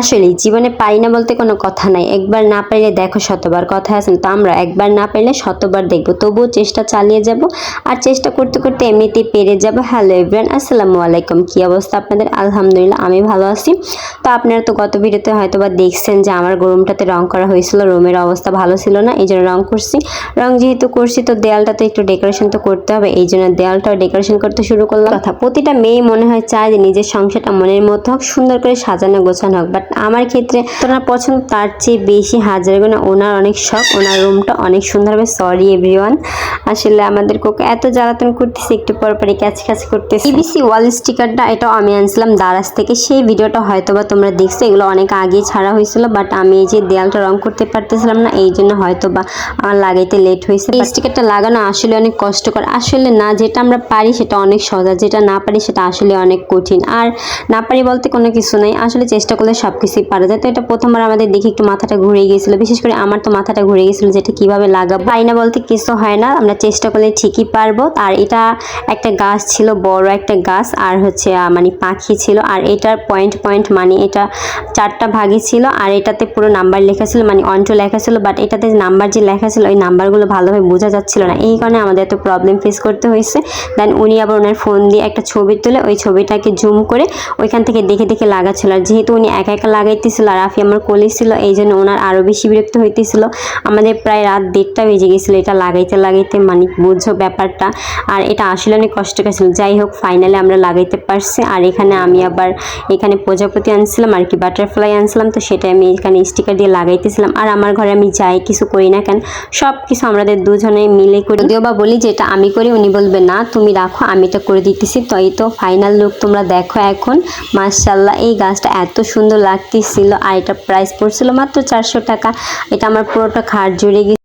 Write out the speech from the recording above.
আসলে জীবনে পারি না বলতে কোনো কথা নাই। একবার না পাইলে দেখো শতবার কথা আছেন তো আমরা একবার না পারলে শতবার দেখব। তবুও চেষ্টা চালিয়ে যাব আর চেষ্টা করতে করতে এমনিতেই পেরে যাব। হ্যালো এভরিওয়ান আসসালামু আলাইকুম। কী অবস্থা আপনাদের? আলহামদুলিল্লাহ, আমি ভালো আছি। তো আপনারা তো গত ভিডিওতে হয়তো বা দেখছেন যে আমার রুমটাতে রং করা হয়েছিল, রুমের অবস্থা ভালো ছিল না, এই জন্য রং করছি। রং যেহেতু করছি, তো দেয়ালটা তো একটু ডেকোরেশন তো করতে হবে, এই জন্য দেয়ালটাও ডেকোরেশন করতে শুরু করলাম। কথা প্রতিটা মেয়ে মনে হয় চায় যে নিজের সংসারটা মনের মতো হোক, সুন্দর করে সাজানো গোছানো হোক, বাট আমার ক্ষেত্রে ওনার পছন্দ, তার চেয়ে বেশি হাজার গুণে ওনার অনেক শখ, ওনার রুমটা অনেক সুন্দর হবে। সরি এভরিওয়ান আসলে আমাদের কোক এত জ্বালাতন করতেছে, একটু পর পরে ক্যাচ ক্যাচ করতেছে। ইবিসি ওয়াল স্টিকারটা এটাও আমি আনছিলাম দারাজ থেকে। সেই ভিডিওটা হয়তো বা তোমরা দেখছ, এগুলো অনেক আগে ছাড়া হয়েছিল বাট আমি এই যে দেয়ালটা রং করতে পারতেছিলাম না, এই জন্য হয়তো বা আমার লাগাইতে লেট হয়েছে। এই স্টিকারটা লাগানো আসলে অনেক কষ্টকর। আসলে না, যেটা আমরা পারি সেটা অনেক সহজ যেটা না পারি সেটা আসলে অনেক কঠিন। আর না পারি বলতে কোনো কিছু নাই। আসলে চেষ্টা করলে সব কিছুই পারা যায়। তো এটা প্রথমবার আমাদের দেখি একটু মাথাটা ঘুরে গিয়েছিল। বিশেষ করে আমার তো মাথাটা ঘুরে গিয়েছিল যেটা কীভাবে লাগাবো। পারি না বলতে কিছু হয় না। আমরা চেষ্টা করলে ঠিকই পারব। আর এটা একটা গাছ ছিল, বড় একটা গাছ, আর হচ্ছে মানে পাখি ছিল। আর এটার পয়েন্ট পয়েন্ট মানে এটা চারটা ভাগই ছিল। আর এটাতে পুরো নাম্বার লেখা ছিল মানে অন্ট লেখা ছিল। বাট এটাতে নাম্বার যে লেখা ছিল, ওই নাম্বারগুলো ভালোভাবে বোঝা যাচ্ছিল না। এই কারণে আমাদের এত প্রবলেম ফেস করতে হয়েছে। দেন উনি আবার ওনার ফোন দিয়ে একটা ছবি তুলে, ওই ছবিটাকে জুম করে ওইখান থেকে দেখে দেখে লাগাচ্ছিল। আর যেহেতু উনি একা একা লাগাইতেছিল আর আফি আমার কোলে ছিল এই জন্য ওনার আরও বেশি বিরক্ত হইতেছিল। আমাদের প্রায় রাত দেড়টা বেজে গেছিল এটা লাগাইতে লাগাইতে মানে বুঝছ ব্যাপারটা। আর এটা আসলে অনেক কষ্টকর ছিল যাই হোক ফাইনালে আমরা লাগাইতে পারছি। আর এখানে আমি আবার এখানে প্রজাপতি আনছিলাম, আর কি বাটারফ্লাই আনছিলাম, তো সেটা আমি এখানে স্টিকার দিয়ে লাগাইতেছিলাম। আর আমার ঘরে আমি যাই কিছু করি না কেন সব কিছু আমাদের দুজনে মিলে করি। যদিও বা বলি যে এটা আমি করি, উনি বলবে, না, তুমি রাখো, আমি এটা করে দিতেছি। তো এই তো ফাইনাল লুক তোমরা দেখো এখন। মার্শাল্লাহ এই গাছটা এত সুন্দর লাগতেছিল আর এটা প্রাইস পড়ছিল মাত্র চারশো টাকা। এটা আমার পুরোটা খাট জুড়ে গেছে।